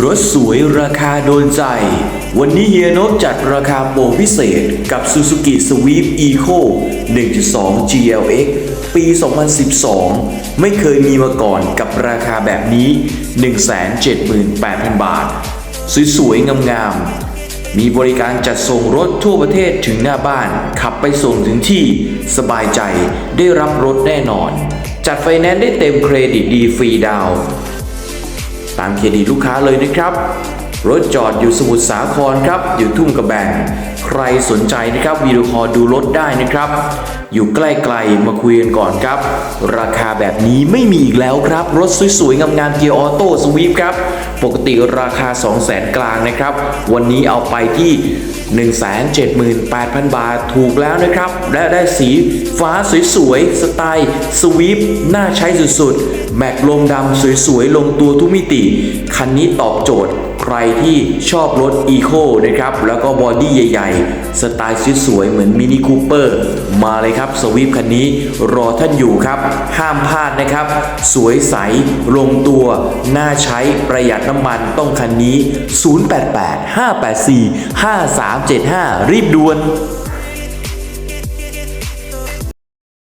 รถสวยราคาโดนใจ วันนี้เฮียนกจัดราคาโปรพิเศษกับ Suzuki Swift Eco 1.2 GLX ปี 2012 ไม่เคยมีมาก่อนกับราคาแบบนี้ 178,000 บาท สวยๆ งามๆ มีบริการจัดส่งรถทั่วประเทศถึงหน้าบ้าน ขับไปส่งถึงที่สบายใจได้รับรถแน่นอน จัดไฟแนนซ์ได้เต็มเครดิตดีฟรีดาว ตามเคดีลูกค้าเลยนะครับ รถจอดอยู่สมุทรสาครครับ อยู่ทุ่งกระแบงใครสนใจนะครับวีดีโอคอลดูรถได้นะครับ อยู่ใกล้ๆมาคุยกันก่อนครับ ราคาแบบนี้ไม่มีอีกแล้วครับ รถสวยๆงามๆเกียร์ออโต้สวีปครับ ปกติราคา 200,000กลางนะครับ วันนี้เอาไปที่ 178,000 บาทถูกแล้วนะครับ และได้สีฟ้าสวยๆ สไตล์สวีปน่าใช้สุดๆ แม็กลมดำสวยๆ ลงตัวทุกมิติ คันนี้ตอบโจทย์ ใครที่ชอบรถอีโคนะครับ แล้วก็บอดี้ใหญ่ ๆ สไตล์สวยๆเหมือนมินิคูเปอร์มาเลยครับสวีปคันนี้รอท่านอยู่ครับ ห้ามพลาดนะครับ สวยใส ลงตัว น่าใช้ประหยัดน้ำมันต้องคันนี้ 088 584 5375 รีบด่วน